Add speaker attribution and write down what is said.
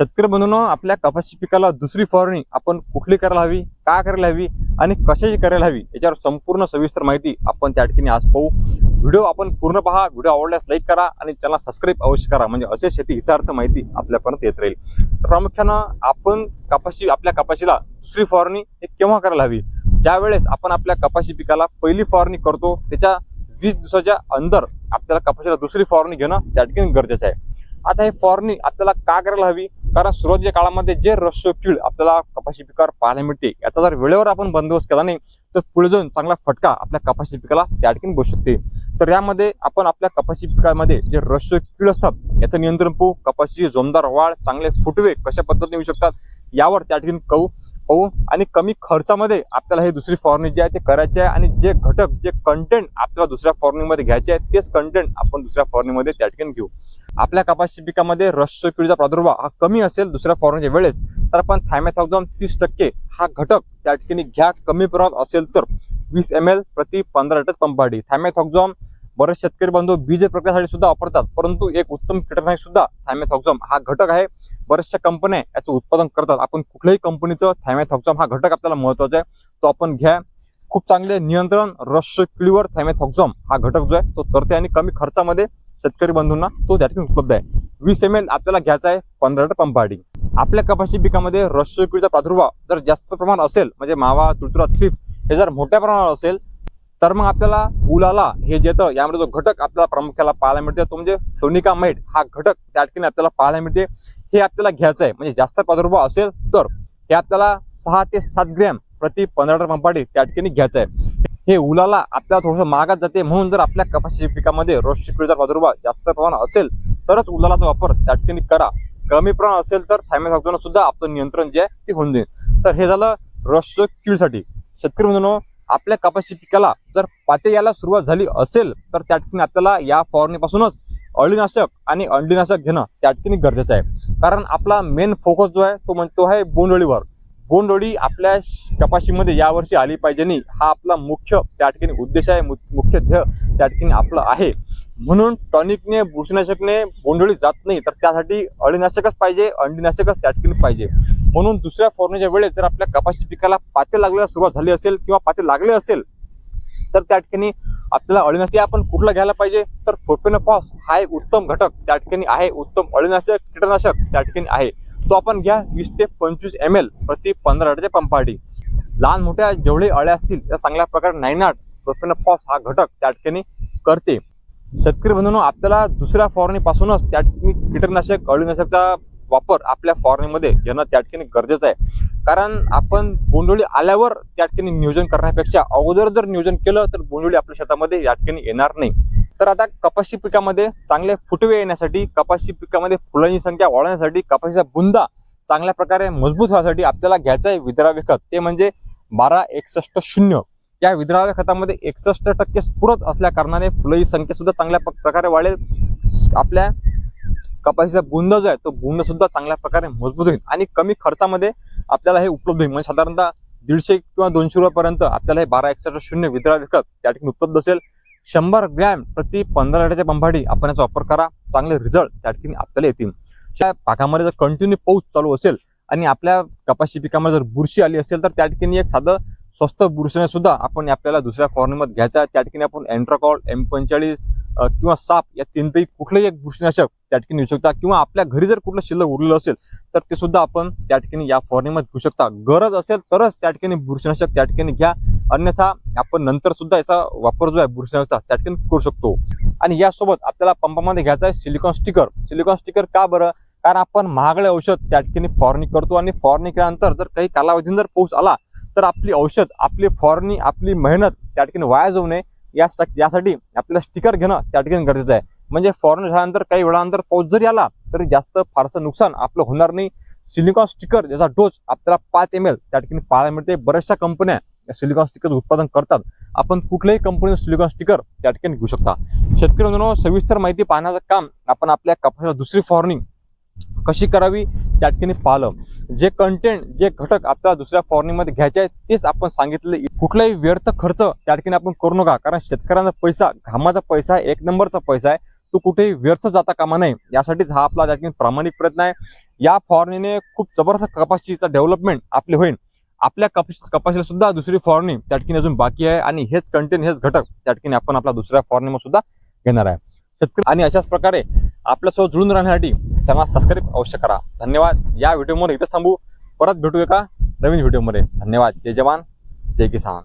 Speaker 1: शेतकरी बंधून आपल्या कपाशी पिकाला दुसरी फवारणी आपण कुठली करायला हवी का करायला हवी आणि कशाची करायला हवी याच्यावर संपूर्ण सविस्तर माहिती आपण त्या ठिकाणी आज पाहू. व्हिडिओ आपण पूर्ण पहा व्हिडिओ आवडल्यास लाईक करा आणि चॅनल सबस्क्राईब अवश्य करा म्हणजे असे शेती हितार्थ माहिती आपल्यापर्यंत येत राहील. तर प्रामुख्यानं आपण कपाशी आपल्या कपाशीला दुसरी फवारणी हे केव्हा करायला हवी? ज्यावेळेस आपण आपल्या कपाशी पिकाला पहिली फवारणी करतो त्याच्या वीस दिवसाच्या अंदर आपल्याला कपाशीला दुसरी फवारणी घेणं त्या ठिकाणी गरजेचं आहे. आता हे फवारणी आपल्याला का करायला हवी? कारण सुरुवातीच्या काळामध्ये जे रस कीड आपल्याला कपाशी पिकावर पाहायला मिळते याचा जर वेळेवर आपण बंदोबस्त केला नाही तर पुढे जाऊन चांगला फटका आपल्या कपाशी पिकाला त्या ठिकाणी बसू शकते. तर यामध्ये आपण आपल्या कपाशी पिकामध्ये जे रस कीड असतात याचं नियंत्रण पाहू कपाशी जोमदार वाढ चांगले फुटवे कशा पद्धतीने येऊ शकतात यावर त्या ठिकाणी कहू पाहू आणि कमी खर्चामध्ये आपल्याला हे दुसरी फॉर्नी जी आहे ते करायची आहे आणि जे घटक जे कंटेंट आपल्याला दुसऱ्या फॉर्निंगमध्ये घ्यायचे आहे तेच कंटेंट आपण दुसऱ्या फॉर्निंगमध्ये त्या ठिकाणी घेऊ. आपल्या कपाशी पिकामध्ये रस किडीचा प्रादुर्भाव हा कमी असेल दुसऱ्या फवारणीच्या वेळेस तर आपण थायमॅथॉक्झॉम तीस टक्के हा घटक त्या ठिकाणी घ्या कमी प्रमाणात असेल तर. वीस एम एल प्रति पंधरा लिटर पंपाडी थायमॅथॉक्झॉम बरेच शेतकरी बांधव बीज प्रक्रियासाठी सुद्धा वापरतात परंतु एक उत्तम कीटकनाशक सुद्धा थायमॅथॉक्झॉम हा घटक आहे. बऱ्याचशा कंपन्या याचं उत्पादन करतात. आपण कुठल्याही कंपनीचं थायमॅथॉक्झॉम हा घटक आपल्याला महत्त्वाचा आहे तो आपण घ्या. खूप चांगले नियंत्रण रस किडीवर थायमॅथॉक्झॉम हा घटक जो आहे तो करते आणि कमी खर्चामध्ये शेतकरी बंधूंना तो त्या ठिकाणी उपलब्ध आहे. वीस एम एल आपल्याला घ्यायचा आहे पंधरा लिटर पंपाडी आपल्या कपाशी पिकामध्ये रस किडीचा प्रादुर्भाव जर जास्त प्रमाणात असेल म्हणजे मावा तुळतुरा थ्रिप्स हे जर मोठ्या प्रमाणावर असेल तर मग आपल्याला उलाला हे जे येतं यामध्ये जो घटक आपल्याला प्रामुख्याला पाहायला मिळते तो म्हणजे सोनिका माइट हा घटक त्या ठिकाणी आपल्याला पाहायला मिळते. हे आपल्याला घ्यायचं आहे. म्हणजे जास्त प्रादुर्भाव असेल तर हे आपल्याला सहा ते सात ग्रॅम प्रति पंधरा लिटर पंपाडी त्या ठिकाणी घ्यायचं आहे. हे उलाला आपल्याला थोडंसं मागात जाते. म्हणून जर आपल्या कपाशी पिकामध्ये रोजची किडीचा प्रादुर्भाव जास्त प्रमाणात असेल तरच उलालाचा वापर त्या ठिकाणी करा. कमी प्रमाणात असेल तर थायमॅथॉक्झॉन सुद्धा आपलं नियंत्रण जे आहे ते होऊन जाईल. तर हे झालं रस किडीसाठी. शेतकरी म्हणून आपल्या कपाशी पिकाला जर पाते यायला सुरुवात झाली असेल तर त्या ठिकाणी आपल्याला या फवारणीपासूनच अळीनाशक आणि अंडीनाशक घेणं त्या ठिकाणी गरजेचं आहे. कारण आपला मेन फोकस जो आहे तो म्हणतो आहे बोंडअळीवर. बोंडअळी आपल्या श- कपाशीमध्ये यावर्षी आली पाहिजे नाही हा आपला मुख्य त्या ठिकाणी उद्देश आहे मु- मुख्य ध्येय त्या ठिकाणी आपलं आहे. म्हणून टॉनिकने बुरशीनाशकने बोंडअळी जात नाही तर त्यासाठी अळीनाशकच पाहिजे अंडीनाशकच त्या ठिकाणी पाहिजे. म्हणून दुसऱ्या फवारणीच्या वेळेस जर आपल्या कपाशी पिकाला पाते लागल्याला सुरुवात झाली असेल किंवा पाते लागले असेल तर त्या ठिकाणी आपल्याला अळीनाशक आपण कुठलं घ्यायला पाहिजे? तर प्रोपेनोफॉस हा एक उत्तम घटक त्या ठिकाणी आहे उत्तम अळीनाशक कीटकनाशक त्या ठिकाणी आहे. तो आपण घ्या वीस ते पंचवीस एम एल प्रति पंधरा लिटरच्या पंपाडी. लहान मोठ्या जेवढे अळ्या असतील त्या चांगल्या प्रकारे नायनाट प्रोपेनोफॉस हा घटक त्या ठिकाणी करते. शेतकरी बंधूंनो आपल्याला दुसऱ्या फवारणीपासूनच त्या ठिकाणी कीटकनाशक अळीनाशकचा वापर आपल्या फवारणीमध्ये घेणं त्या ठिकाणी गरजेचं आहे. कारण आपण बोंडोळी आल्यावर त्या ठिकाणी नियोजन करण्यापेक्षा अगोदर जर नियोजन केलं तर बोंडोळी आपल्या शेतामध्ये या ठिकाणी येणार नाही. तर आता कपाशी पिकामध्ये चांगले फुटवे येण्यासाठी कपाशी पिकामध्ये फुलांची संख्या वाढवण्यासाठी कपाशीचा बुंदा चांगल्या प्रकारे मजबूत होण्यासाठी आपल्याला घ्यायचं आहे विद्राव्य खत. ते म्हणजे बारा एकसष्ट शून्य. या विद्राव्य खतामध्ये एकसष्ट टक्के स्फुरत असल्या कारणाने फुलांची संख्या सुद्धा चांगल्या प- प्रकारे वाढेल. आपल्या कपाशीचा बुंद जो आहे तो बुंद सुद्धा चांगल्या प्रकारे मजबूत होईल आणि कमी खर्चामध्ये आपल्याला हे उपलब्ध होईल. म्हणजे साधारणतः दीडशे किंवा दोनशे रुपयापर्यंत आपल्याला हे बारा एकसष्ट शून्य विद्राव्य खत त्या ठिकाणी उपलब्ध असेल. शंभर ग्रॅम प्रति पंधरा लिटरच्या पंपाडी आपण याचा वापर करा. चांगले रिझल्ट त्या ठिकाणी आपल्याला येतील. त्या भागामध्ये जर कंटिन्यू पाऊस चालू असेल आणि आपल्या कपाशी पिकामध्ये जर बुरशी आली असेल तर त्या ठिकाणी एक साधं स्वस्त बुरशीने सुद्धा आपण आपल्याला दुसऱ्या फवारणीमध्ये घ्यायचा. त्या ठिकाणी आपण अँट्राकॉल एम पंचेचाळीस किंवा साप या तीनपैकी कुठलंही एक बुरशीनाशक त्या ठिकाणी घेऊ शकता. किंवा आपल्या घरी जर कुठलं शिल्लक उरलेलं असेल तर ते सुद्धा आपण त्या ठिकाणी या फवारणीमध्ये घेऊ शकता. गरज असेल तरच त्या ठिकाणी बुरशीनाशक त्या ठिकाणी घ्या. अन्यथा आपण नंतर सुद्धा याचा वापर जो आहे बुरशीचा त्या ठिकाणी करू शकतो. आणि यासोबत आपल्याला पंपामध्ये घ्यायचा आहे सिलिकॉन स्टिकर. सिलिकॉन स्टिकर का बरं? कारण आपण महागडे औषध त्या ठिकाणी फॉरनी करतो आणि फॉरनी केल्यानंतर जर काही कालावधीने जर पाऊस आला तर आपली औषध आपली फॉरनी आपली मेहनत त्या ठिकाणी वाया जाऊ नये. यासाठी यासाठी आपल्याला स्टिकर घेणं त्या ठिकाणी गरजेचं आहे. म्हणजे फॉरन झाल्यानंतर काही वेळानंतर पाऊस जरी आला तरी जास्त फारसं नुकसान आपलं होणार नाही. सिलिकॉन स्टिकर याचा डोस आपल्याला पाच एम एल त्या ठिकाणी पाहायला मिळते. बऱ्याचशा कंपन्या सिलिकॉन स्टिकर उत्पादन करतात. आपण कुठल्याही कंपनीचं सिलिकॉन स्टिकर त्या ठिकाणी घेऊ शकता. शेतकरी बंधूंनो सविस्तर माहिती पाहण्याचं काम आपण आपल्या कपाशीला दुसरी फॉर्निंग कशी करावी त्या ठिकाणी पाहिलं. जे कंटेंट जे घटक आपल्याला दुसऱ्या फॉर्निंगमध्ये घ्यायचे आहेत तेच आपण सांगितले कुठलाही व्यर्थ खर्च त्या ठिकाणी आपण करू नका कारण शेतकऱ्यांचा पैसा घामाचा पैसा आहे एक नंबरचा पैसा आहे. तो कुठेही व्यर्थ जाता कामा नये. यासाठीच हा आपला त्या ठिकाणी प्रामाणिक प्रयत्न आहे. या फवारणीने खूप जबरदस्त कपाशीचा डेव्हलपमेंट आपले होईल. आपल्या कपाश कपाशीला सुद्धा दुसरी फॉर्नी त्या ठिकाणी अजून बाकी आहे आणि हेच कंटेन हेच घटक त्या ठिकाणी आपण आपला दुसऱ्या फवारणीमध्ये सुद्धा घेणार आहे. शेतकरी आणि अशाच प्रकारे आपल्यासोबत जुळून राहण्यासाठी त्यांना सबस्क्राईब अवश्य करा. धन्यवाद. या व्हिडिओमध्ये इथेच थांबू. परत भेटू एका नवीन व्हिडिओमध्ये धन्यवाद. जय जवान. जय किसान.